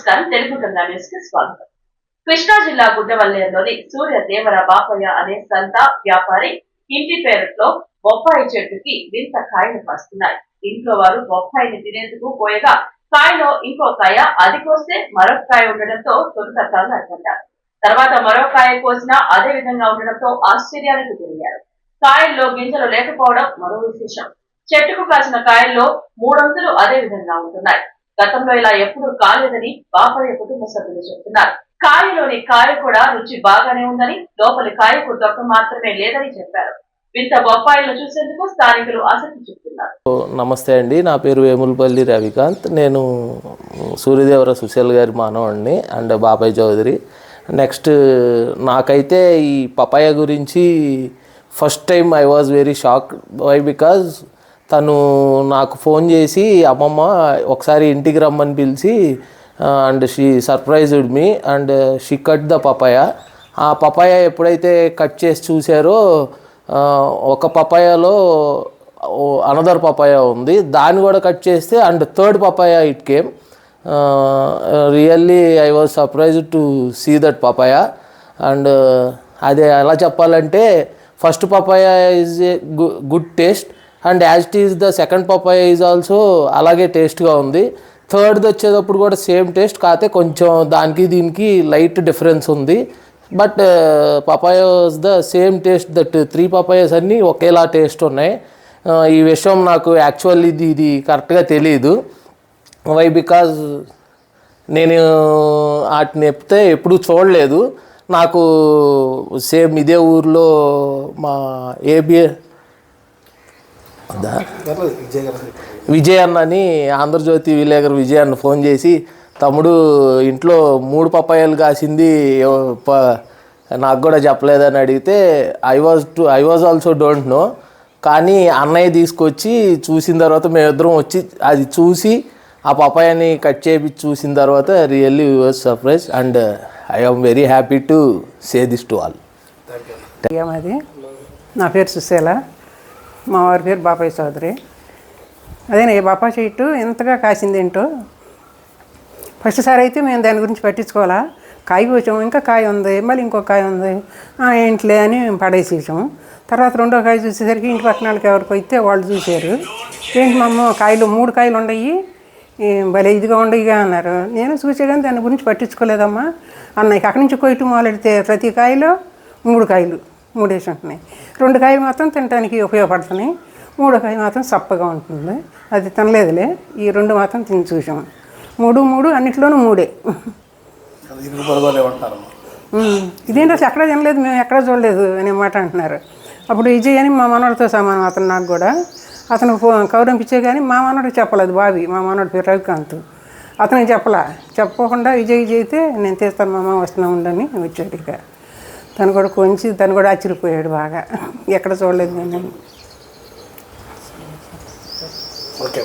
నమస్కారం. తెలుగు గంగా న్యూస్కి స్వాగతం. కృష్ణా జిల్లా గుడ్డవల్లేరులోని సూర్య దేవర బాపయ్య అనే సంత వ్యాపారి ఇంటి పేరుట్లో బొప్పాయి చెట్టుకి వింత కాయలు కాస్తున్నాయి. ఇంట్లో వారు బొప్పాయిని తినేందుకు పోయగా కాయలో ఇంకో కాయ అది కోస్తే మరొక కాయ ఉండడంతో తొలుత తల్లనుకుంటారు తర్వాత మరో కాయ కోసినా అదే విధంగా ఉండడంతో ఆశ్చర్యానికి గురయ్యారు. కాయల్లో గింజలు లేకపోవడం మరో విశేషం. చెట్టుకు కాసిన కాయల్లో మూడొంతులు అదే విధంగా ఉంటున్నాయి. గతంలో ఇలా ఎప్పుడు కాలేదని బాపయ్య కుటుంబ సభ్యులు చెప్తున్నారు. కాయలోని కాయ కూడా రుచి బాగానే ఉందని లోపలి కాయకు దొక్క మాత్రమే లేదని చెప్పారు. వింత బొప్పాయిలను చూసేందుకు స్థానికులు ఆసక్తి చూపుతున్నారు. నమస్తే అండి. నా పేరు వేములపల్లి రవికాంత్. నేను సూర్యదేవర సుశీల్ గారి మానవుడిని అండ్ బాబాయ్ చౌదరి. నెక్స్ట్ నాకైతే ఈ పపాయ గురించి first time I was very shock by because తను నాకు ఫోన్ చేసి అమ్మమ్మ ఒకసారి ఇంటికి రమ్మని పిలిచి and she surprised me and she cut the papaya. ఆ పపాయ ఎప్పుడైతే కట్ చేసి చూసారో ఒక పపాయలో అనదర్ పపాయ ఉంది. దాన్ని కూడా కట్ చేస్తే and third papaya it came really I was surprise to see that papaya. And అదే ఎలా చెప్పాలంటే first papaya is a good taste and as it is the second papaya is also అలాగే టేస్ట్గా ఉంది. థర్డ్ది వచ్చేటప్పుడు కూడా సేమ్ టేస్ట్ కాకపోతే కొంచెం దానికి దీనికి లైట్ డిఫరెన్స్ ఉంది. But papayas the same taste that three papayas అన్నీ ఒకేలా టేస్ట్ ఉన్నాయి. ఈ విషయం నాకు యాక్చువల్లీ ఇది ఇది కరెక్ట్గా తెలియదు వై? బికాజ్ నేను వాటిని చెప్తే ఎప్పుడూ చూడలేదు. నాకు సేమ్ ఇదే ఊర్లో మా విజయ్ అన్న అని ఆంధ్రజ్యోతి విలేకరు విజయ్ అన్న ఫోన్ చేసి తమ్ముడు ఇంట్లో మూడు పప్పాయాలు కాసింది నాకు కూడా చెప్పలేదని అడిగితే I was to I was also don't know కానీ అన్నయ్య తీసుకొచ్చి చూసిన తర్వాత మేమిద్దరం వచ్చి అది చూసి ఆ పపాయాని కట్ చేయించి చూసిన తర్వాత really was surprise and I am very happy to say this to all నా పేరు సుశీల. మా వారి పేరు బాపాయ్ చౌదరి అదే ఈ బాపా చెట్టు ఇంతగా కాసిందేంటో ఫస్ట్ సారి అయితే మేము దాని గురించి పట్టించుకోవాలా? కాయ వచ్చాము ఇంకా కాయ ఉంది మళ్ళీ ఇంకో కాయ ఉంది. ఆ, ఏంట్లే అని మేము పడేసేసాము. తర్వాత రెండో కాయ చూసేసరికి ఇంటి పక్కన వాళ్ళకి ఎవరికి అయితే వాళ్ళు చూశారు. ఏంటి మా అమ్మ కాయలు మూడు కాయలు ఉన్నాయి భలే ఇదిగా ఉండయిగా అన్నారు. నేను చూసే కానీ దాని గురించి పట్టించుకోలేదమ్మా. అన్నయ్య అక్కడి నుంచి కొయ్యటం మొదలెడితే ప్రతి కాయలో మూడు కాయలు. మూడేసి ఉంటున్నాయి. రెండు కాయలు మాత్రం తినడానికి ఉపయోగపడుతున్నాయి. మూడో కాయ మాత్రం సప్పగా ఉంటుంది. అది తినలేదులే. ఈ రెండు మాత్రం తిని చూసాం. మూడు మూడు అన్నిట్లోనూ మూడే. ఇదేంటి అసలు ఎక్కడ తినలేదు? మేము ఎక్కడ చూడలేదు అనే మాట అంటున్నారు. అప్పుడు విజయ్ అని మా మనవడితో సమానం అతను నాకు కూడా. అతను కౌరంపిచ్చే కానీ మా మనవడికి చెప్పలేదు. బావి మా మనవడి పేరు రవికాంత్. అతనికి చెప్పలా. చెప్పకుండా విజయ్ చేస్తే నేను తీస్తాను మామ వస్తున్నా ఉండని వచ్చాడు ఇక. తను కూడా కొంచెం తను కూడా ఆశ్చర్యపోయాడు బాగా. ఎక్కడ చూడలేదు నేను. ఓకే